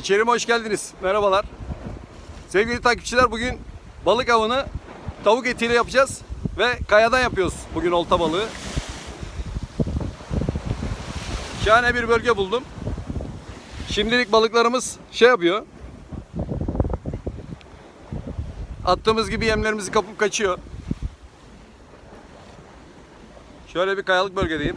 İçerime hoş geldiniz. Merhabalar. Sevgili takipçiler bugün balık avını tavuk etiyle yapacağız ve kayadan yapıyoruz bugün olta balığı. Şahane bir bölge buldum. Şimdilik balıklarımız şey yapıyor. Attığımız gibi yemlerimizi kapıp kaçıyor. Şöyle bir kayalık bölgedeyim.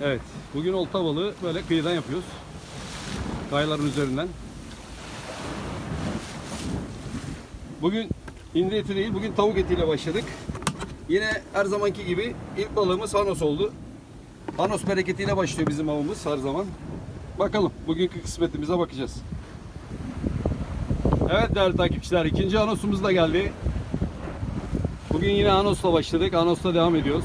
Evet, bugün olta balığı böyle kıyıdan yapıyoruz. Kayaların üzerinden. Bugün hindi eti değil, bugün tavuk etiyle başladık. Yine her zamanki gibi ilk balığımız Hanos oldu. Hanos bereketiyle başlıyor bizim avımız her zaman. Bakalım, bugünkü kısmetimize bakacağız. Evet değerli takipçiler, ikinci Hanos'umuz da geldi. Bugün yine Hanos'la başladık, Hanos'la devam ediyoruz.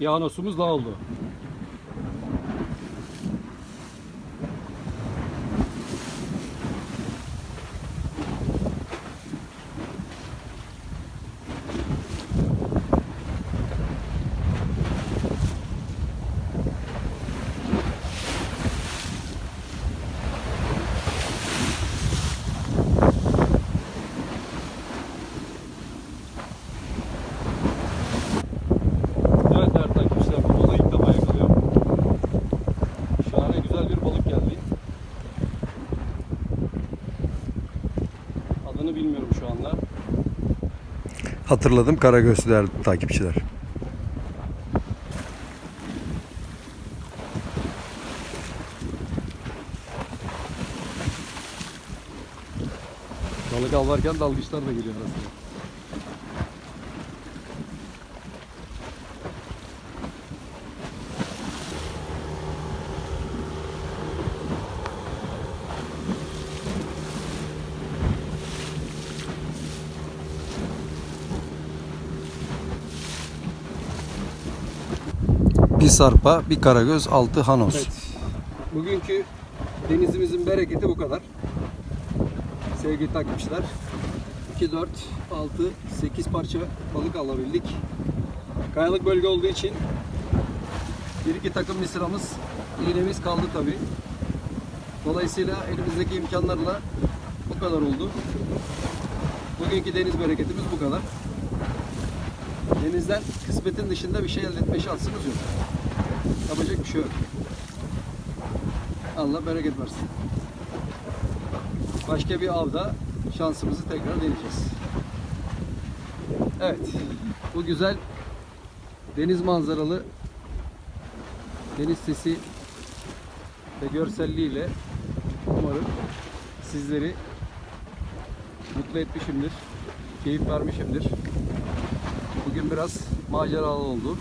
Bir anosumuz daha oldu. Evet değerli takipçiler bu balığı ilk defa yakalıyorum. Şahane güzel bir balık geldi. Adını bilmiyorum şu anda. Hatırladım Karagözlü değerli takipçiler. Balık avlarken dalgıçlar da geliyor arasında. Bir sarpa, bir karagöz, altı hanos. Evet. Bugünkü denizimizin bereketi bu kadar. Sevgili takipçiler. 2, 4, 6, 8 parça balık alabildik. Kayalık bölge olduğu için bir iki takım mısıramız, iğnemiz kaldı tabi. Dolayısıyla elimizdeki imkanlarla bu kadar oldu. Bugünkü deniz bereketimiz bu kadar. Denizden kısmetin dışında bir şey elde etme şansımız yok. Yapacak bir şey yok. Allah bereket versin. Başka bir avda şansımızı tekrar deneyeceğiz. Evet. Bu güzel deniz manzaralı deniz sesi ve görselliğiyle umarım sizleri mutlu etmişimdir. Keyif vermişimdir. Bugün biraz maceralı oldu.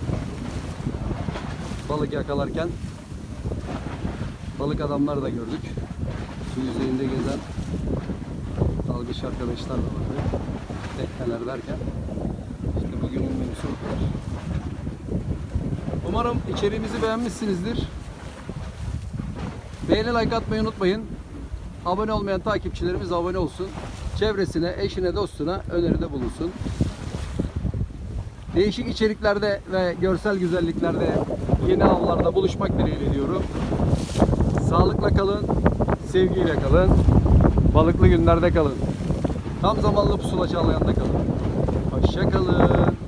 Balık yakalarken balık adamlar da gördük. Su yüzeyinde gezen dalgıç arkadaşlar da vardı. Tekneler derken işte bugünün menüsü. Umarım içeriğimizi beğenmişsinizdir. Beğeni like atmayı unutmayın. Abone olmayan takipçilerimiz abone olsun. Çevresine, eşine, dostuna öneride bulunsun. Değişik içeriklerde ve görsel güzelliklerde yeni avlarda buluşmak dileğiyle diyorum. Sağlıkla kalın, sevgiyle kalın, balıklı günlerde kalın. Tam zamanlı pusula çağlayan'da kalın. Hoşça kalın.